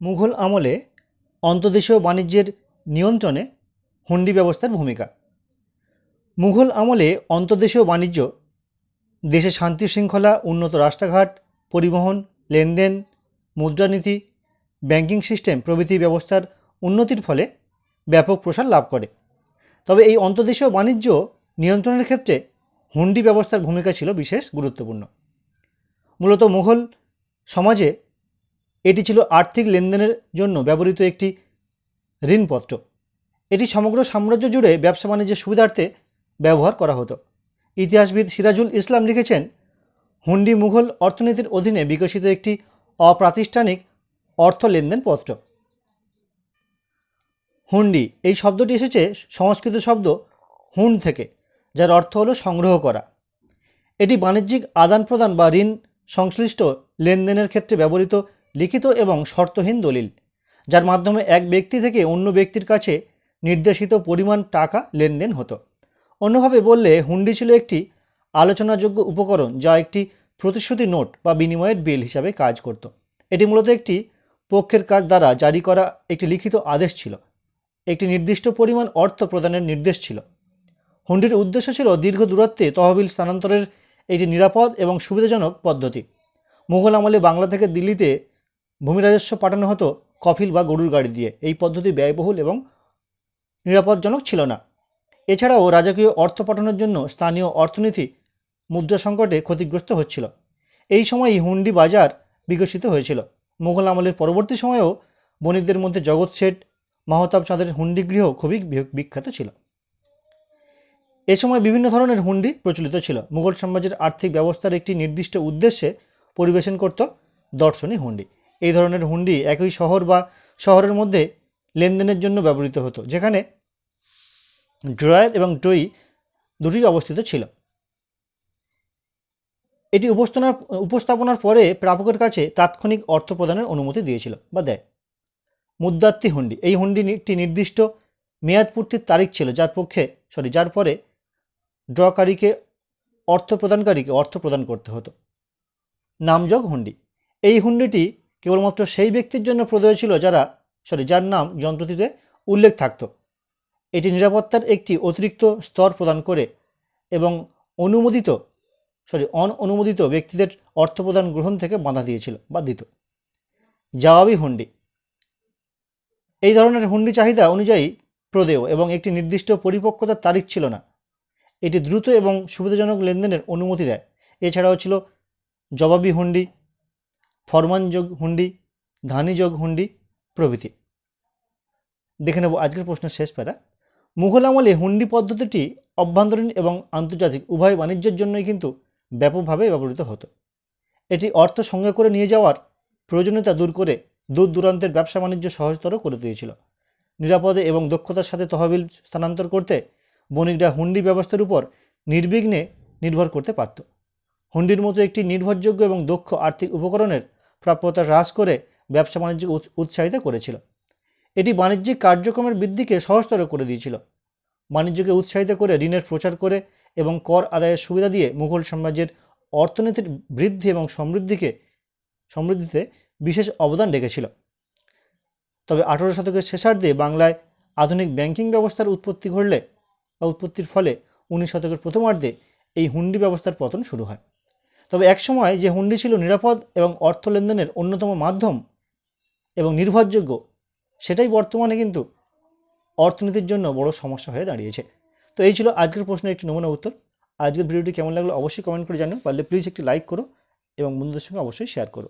মুঘল আমলে অন্তদেশীয় বাণিজ্যের নিয়ন্ত্রণে হুন্ডি ব্যবস্থার ভূমিকা। মুঘল আমলে অন্তদেশীয় বাণিজ্য, দেশে শান্তি শৃঙ্খলা, উন্নত রাস্তাঘাট পরিবহন, লেনদেন, মুদ্রানীতি, ব্যাংকিং সিস্টেম প্রভৃতি ব্যবস্থার উন্নতির ফলে ব্যাপক প্রসার লাভ করে। তবে এই অন্তদেশীয় বাণিজ্য নিয়ন্ত্রণের ক্ষেত্রে হুন্ডি ব্যবস্থার ভূমিকা ছিল বিশেষ গুরুত্বপূর্ণ। মূলত মুঘল সমাজে এটি ছিল আর্থিক লেনদেনের জন্য ব্যবহৃত একটি ঋণপত্র। এটি সমগ্র সাম্রাজ্য জুড়ে ব্যবসা বাণিজ্যের সুবিধার্থে ব্যবহার করা হতো। ইতিহাসবিদ সিরাজুল ইসলাম লিখেছেন, হুন্ডি মুঘল অর্থনীতির অধীনে বিকশিত একটি অপ্রাতিষ্ঠানিক অর্থ লেনদেন পত্র। হুন্ডি, এই শব্দটি এসেছে সংস্কৃত শব্দ হুন্ড থেকে, যার অর্থ হলো সংগ্রহ করা। এটি বাণিজ্যিক আদান প্রদান বা ঋণ সংশ্লিষ্ট লেনদেনের ক্ষেত্রে ব্যবহৃত লিখিত এবং শর্তহীন দলিল, যার মাধ্যমে এক ব্যক্তি থেকে অন্য ব্যক্তির কাছে নির্দেশিত পরিমাণ টাকা লেনদেন হতো। অন্যভাবে বললে, হুন্ডি ছিল একটি আলোচনাযোগ্য উপকরণ যা একটি প্রতিশ্রুতি নোট বা বিনিময়ের বিল হিসাবে কাজ করত। এটি মূলত একটি পক্ষের কাজ দ্বারা জারি করা একটি লিখিত আদেশ ছিল। একটি নির্দিষ্ট পরিমাণ অর্থ প্রদানের নির্দেশ ছিল। হুন্ডির উদ্দেশ্য ছিল দীর্ঘ দূরত্বে তহবিল স্থানান্তরের একটি নিরাপদ এবং সুবিধাজনক পদ্ধতি। মুঘল আমলে বাংলা থেকে দিল্লিতে ভূমি রাজস্ব পাঠানো হতো কফিল বা গরুর গাড়ি দিয়ে। এই পদ্ধতি ব্যয়বহুল এবং নিরাপদজনক ছিল না। এছাড়াও রাজকীয় অর্থ পাঠানোর জন্য স্থানীয় অর্থনীতি মুদ্রা সংকটে ক্ষতিগ্রস্ত হচ্ছিল। এই সময়ই হুন্ডি বাজার বিকশিত হয়েছিল। মুঘল আমলের পরবর্তী সময়েও বণিকদের মধ্যে জগৎ শেঠ, মাহতাব চাঁদের হুন্ডি গৃহ খুবই বিখ্যাত ছিল। এ সময় বিভিন্ন ধরনের হুন্ডি প্রচলিত ছিল। মুঘল সাম্রাজ্যের আর্থিক ব্যবস্থার একটি নির্দিষ্ট উদ্দেশ্যে পরিবেশন করত দর্শনী হুন্ডি। এই ধরনের হুন্ডি একই শহর বা শহরের মধ্যে লেনদেনের জন্য ব্যবহৃত হতো, যেখানে ড্রয়ার এবং ড্রই দুটি অবস্থিত ছিল। এটি উপস্থাপনার উপস্থাপনার পরে প্রাপকের কাছে তাৎক্ষণিক অর্থ প্রদানের অনুমতি দিয়েছিল বা দেয়। মুদ্রাত্তি হুন্ডি, এই হুন্ডি একটি নির্দিষ্ট মেয়াদ পূর্তির তারিখ ছিল যার পক্ষে সরি যার পরে ড্রকারীকে অর্থ প্রদানকারীকে অর্থ প্রদান করতে হতো। নামযোগ হুন্ডি, এই হুন্ডিটি কেবলমাত্র সেই ব্যক্তির জন্য প্রদেয় ছিল যারা সরি যার নাম যন্ত্রটিতে উল্লেখ থাকতো। এটি নিরাপত্তার একটি অতিরিক্ত স্তর প্রদান করে এবং অনুমোদিত সরি অন অনুমোদিত ব্যক্তিদের অর্থ প্রদান গ্রহণ থেকে বাধা দিয়েছিল বা দিত জবাবি হুন্ডি। এই ধরনের হুন্ডি চাহিদা অনুযায়ী প্রদেয় এবং একটি নির্দিষ্ট পরিপক্কতার তারিখ ছিল না। এটি দ্রুত এবং সুবিধাজনক লেনদেনের অনুমতি দেয়। এছাড়াও ছিল জবাবি হুন্ডি ফরমানযোগ হুন্ডি ধানিযোগ হুন্ডি প্রভৃতি। দেখে নেব আজকের প্রশ্নের শেষ প্যারা। মুঘল আমলে হুন্ডি পদ্ধতিটি অভ্যন্তরীণ এবং আন্তর্জাতিক উভয় বাণিজ্যের জন্যই কিন্তু ব্যাপকভাবে ব্যবহৃত হতো। এটি অর্থ সঙ্গে করে নিয়ে যাওয়ার প্রয়োজনীয়তা দূর করে দূর দূরান্তের ব্যবসা বাণিজ্য সহজতর করে দিয়েছিল। নিরাপদে এবং দক্ষতার সাথে তহবিল স্থানান্তর করতে বণিকরা হুন্ডি ব্যবস্থার উপর নির্বিঘ্নে নির্ভর করতে পারত। হুন্ডির মতো একটি নির্ভরযোগ্য এবং দক্ষ আর্থিক উপকরণের প্রাপ্যতা হ্রাস করে ব্যবসা বাণিজ্য উৎ- উৎসাহিত করেছিল। এটি বাণিজ্যিক কার্যক্রমের বৃদ্ধিকে সহজতর করে দিয়েছিল। বাণিজ্যকে উৎসাহিত করে ঋণের প্রচার করে এবং কর আদায়ের সুবিধা দিয়ে মুঘল সাম্রাজ্যের অর্থনীতির বৃদ্ধি এবং সমৃদ্ধিকে, সমৃদ্ধিতে বিশেষ অবদান রেখেছিল। তবে আঠেরো শতকের শেষার্ধে বাংলায় আধুনিক ব্যাংকিং ব্যবস্থার উৎপত্তি ঘটলে বা উৎপত্তির ফলে উনিশ শতকের প্রথমার্ধে এই হুন্ডি ব্যবস্থার পতন শুরু হয়। তবে একসময় যে হুন্ডি ছিল নিরাপদ এবং অর্থ লেনদেনের অন্যতম মাধ্যম এবং নির্ভরযোগ্য, সেটাই বর্তমানে কিন্তু অর্থনীতির জন্য বড় সমস্যা হয়ে দাঁড়িয়েছে। তো এই ছিল আজকের প্রশ্নের একটি নমুনা উত্তর। আজকের ভিডিওটি কেমন লাগল অবশ্যই কমেন্ট করে জানো পারলে প্লিজ একটি লাইক করো এবং বন্ধুদের সঙ্গে অবশ্যই শেয়ার করো।